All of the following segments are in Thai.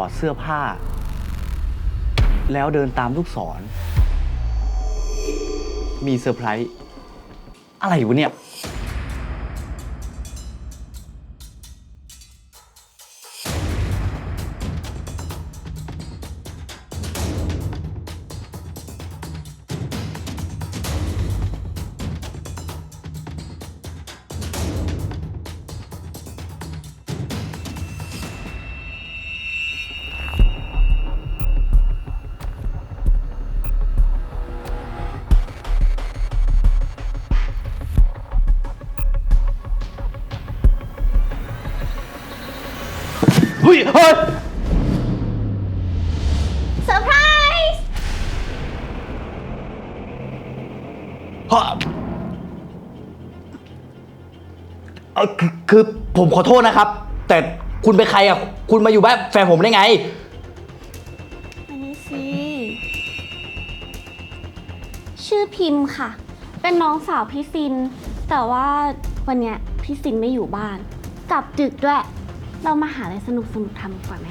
อดเสื้อผ้า แล้วเดินตามลูกศร มีเซอร์ไพรส์อะไรวะเนี่ย เฮ้ยเฮ้ยเซอร์ไพรส์เฮ้ยเอ่อคือคือผมขอโทษนะครับ แต่คุณเป็นใครอะ คุณมาอยู่บ้านแฟนผมได้ไง อันนี้สิชื่อพิมพ์ค่ะ เป็นน้องสาวพี่ซิน แต่ว่าวันเนี้ยพี่ซินไม่อยู่บ้าน กลับดึกด้วย เรามาหาอะไรสนุกสนุกๆทำดีกว่าไหม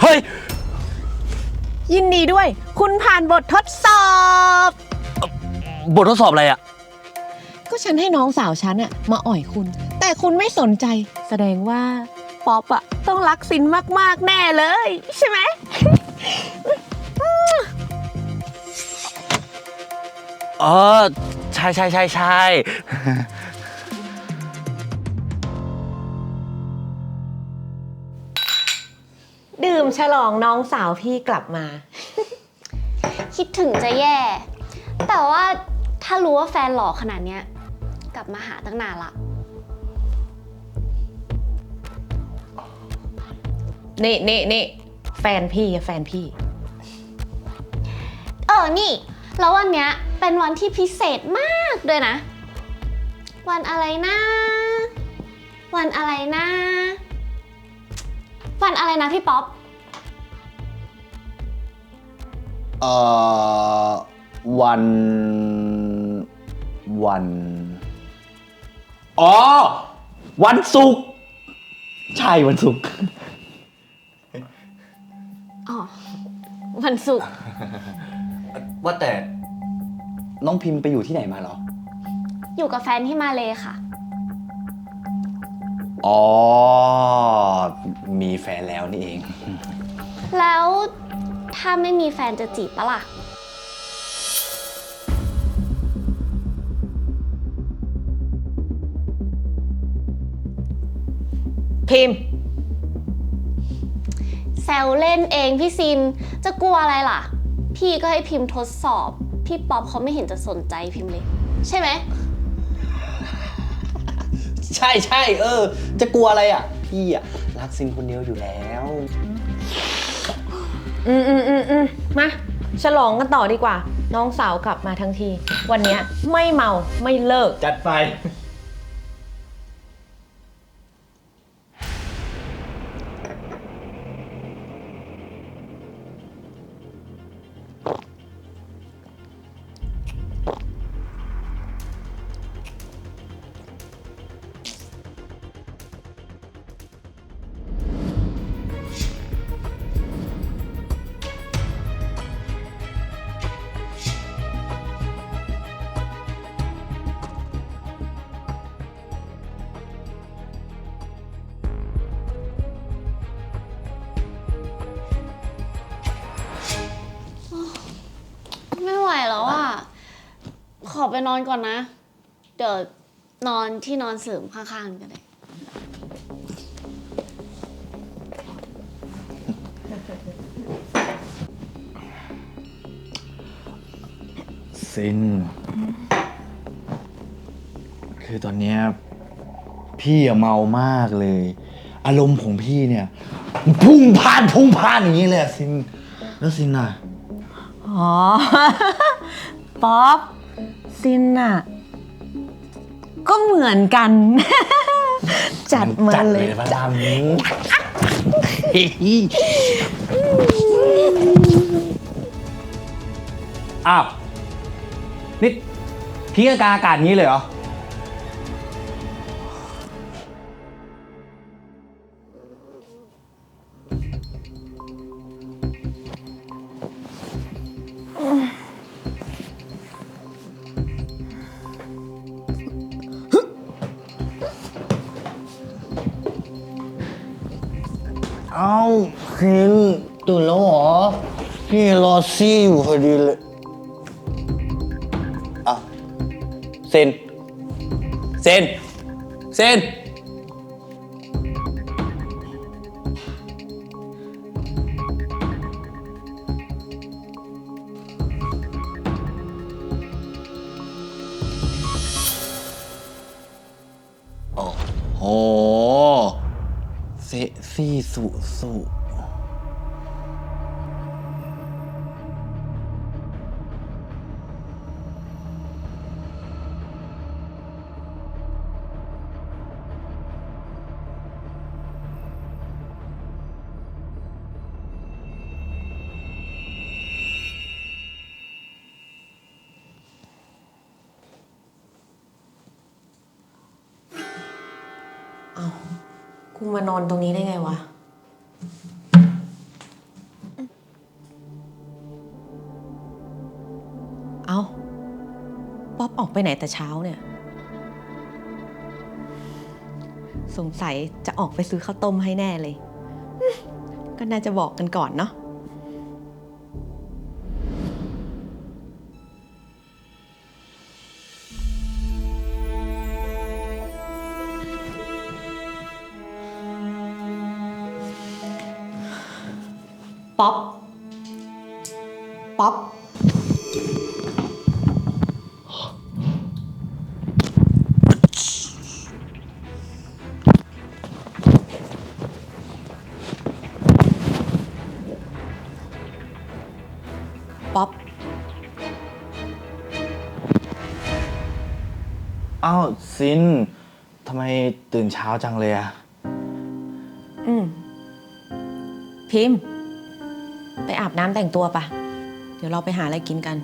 เฮ้ย ยินดีด้วย คุณผ่านบททดสอ บบททดสอบอะไรอะก็ฉันให้น้องสาวฉันอะมาอ่อยคุณ แต่คุณไม่สนใจ แสดงว่าป๊อปอะต้องรักซินมาก ๆ แน่เลย ใช่ไหมเออใช่ใช่ใช่ใช่ ดื่มฉลองน้องสาวพี่กลับมา คิดถึงจะแย่ แต่ว่า ถ้ารู้ว่าแฟนหล่อขนาดเนี้ย กลับมาหาตั้งนานละ นี่นี่นี่แฟนพี่อะแฟนพี่ เออ นี่ แล้ววันเนี้ยเป็นวันที่พิเศษมากด้วยนะ วันอะไรนะ วันอะไรนะ วันอะไรนะพี่ป๊อป เอ่อ วัน วัน อ๋อ วันศุกร์ใช่วันศุกร์อ๋อ วันศุกร์ว่าแต่น้องพิมพ์ไปอยู่ที่ไหนมาเหรอ อยู่กับแฟนที่มาเลยค่ะ อ๋อ มีแฟนแล้วนี่เอง แล้วถ้าไม่มีแฟนจะจีบปะล่ะ พิมพ์ แซวเล่นเองพี่ซิน จะกลัวอะไรล่ะ พี่ก็ให้พิมพ์ทดสอบ พี่ป๊อปเขาไม่เห็นจะสนใจพิมพ์เลย ใช่ไหม ใช่ใช่เออ จะกลัวอะไรอะ พี่อะ รักซินคนเดียวอยู่แล้ว อืมอืมอืมอืมมาฉลองกันต่อดีกว่า น้องสาวกลับมาทั้งที วันเนี้ยไม่เมาไม่เลิก จัดไป นอนก่อนนะ เดี๋ยวนอนที่นอนเสริมข้างๆกันเลยซิน คือตอนเนี้ยพี่อะเมามากเลย อารมณ์ของพี่เนี่ย พุ่งพล่านพุ่งพล่านอย่างนี้เลยอะซิน แล้วซินอะ อ๋อ ป๊อป ซินอะก็เหมือนกัน จัดมาเลยพระรามนี้อ้าวนี่ทิ้งอากาศอากาศนี้เลยเหรอ เอ้าคินตื่นแล้วเหรอพี่รอซี่อยู่พอดีเลยอะเซนเซนเซนโอ้ ซี่สุสุ กูมานอนตรงนี้ได้ไงวะ เอาป๊อปออกไปไหนแต่เช้าเนี่ย สงสัยจะออกไปซื้อข้าวต้มให้แน่เลย ก็น่าจะบอกกันก่อนเนาะ ป๊อป ป๊อป ป๊อป อ้าวซินทำไมตื่นเช้าจังเลยอะอืม พิมพ์ ไปอาบน้ำแต่งตัวปะเดี๋ยวเราไปหาอะไรกินกัน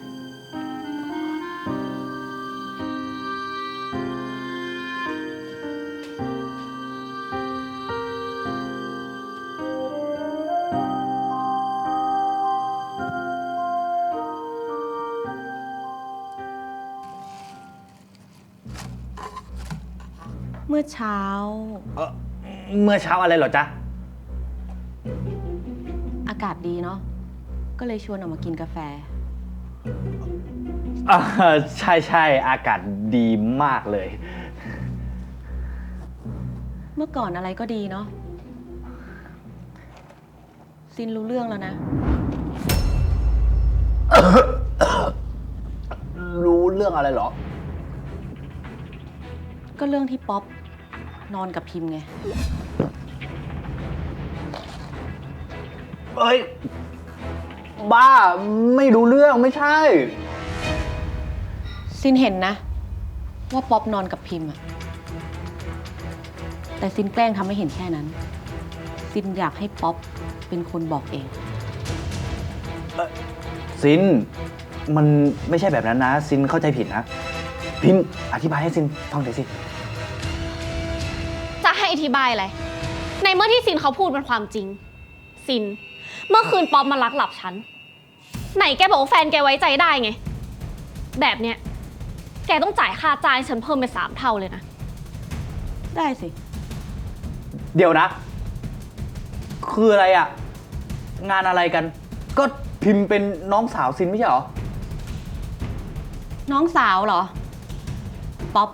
เมื่อเช้า เอ่อเมื่อเช้าอะไรเหรอจ๊ะ อากาศดีเนาะ ก็เลยชวนออกมากินกาแฟ อ่าใช่ใช่อากาศดีมากเลย เมื่อก่อนอะไรก็ดีเนาะซินรู้เรื่องแล้วนะ รู้เรื่องอะไรเหรอ ก็เรื่องที่ป๊อปนอนกับพิมพ์ไง เอ้ย บ้า ไม่รู้เรื่องไม่ใช่ ซินเห็นนะ ว่าป๊อปนอนกับพิมพ์อะแต่ซินแกล้งทำให้เห็นแค่นั้น ซินอยากให้ป๊อปเป็นคนบอกเอง ซิน มันไม่ใช่แบบนั้นนะ ซินเข้าใจผิดนะ พิมพ์อธิบายให้ซินฟังหน่อยสิ จะให้อธิบายอะไร ในเมื่อที่ซินเขาพูดเป็นความจริง ซิน เมื่อคืนป๊อปมาลักหลับฉัน ไหนแกบอกว่าแฟนแกไว้ใจได้ไง แบบเนี้ย แกต้องจ่ายค่าจ้างให้ฉันเพิ่มไปสามเท่าเลยนะ ได้สิ เดี๋ยวนะ คืออะไรอะงานอะไรกัน ก็พิมพ์เป็นน้องสาวซินไม่ใช่เหรอ น้องสาวเหรอ ป๊อป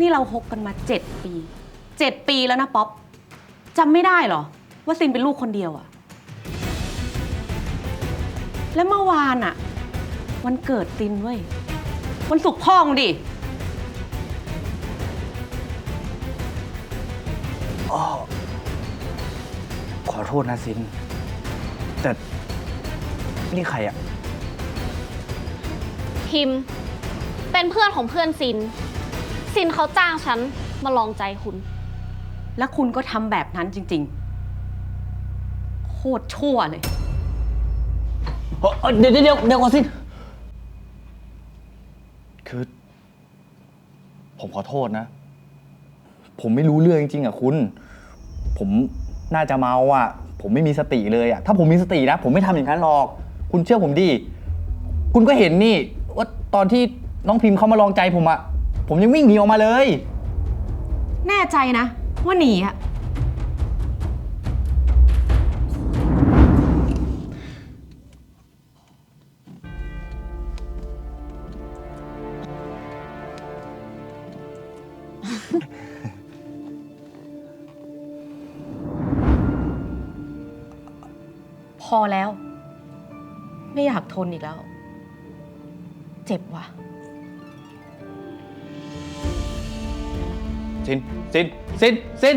นี่เราคบกันมาเจ็ดปี เจ็ดปีแล้วนะป๊อปจำไม่ได้เหรอ ว่าซินเป็นลูกคนเดียวอะ และเมื่อวานอะวันเกิดซินเว้ย วันศุกร์พ่องดิขอโทษนะซิน แต่ นี่ใครอะพิมพ์เป็นเพื่อนของเพื่อนซินซซินเขาจ้างฉันมาลองใจคุณ แล้วคุณก็ทำแบบนั้นจริง ๆ โคตรชั่วเลย เอ่อเดี๋ยวเดี๋ยวเดี๋ยวเดี๋ยวก่อนสิ คือ ผมขอโทษนะ ผมไม่รู้เรื่องจริงๆอะคุณ ผมน่าจะเมาอะ ผมไม่มีสติเลยอะ ถ้าผมมีสตินะ ผมไม่ทำอย่างนั้นหรอก คุณเชื่อผมดิ คุณก็เห็นนี่ ว่าตอนที่น้องพิมพ์เขามาลองใจผมอะ ผมยังวิ่งหนีออกมาเลย แน่ใจนะ ว่าหนีอะ พอแล้ว ไม่อยากทนอีกแล้ว เจ็บว่ะสินสินสินสิน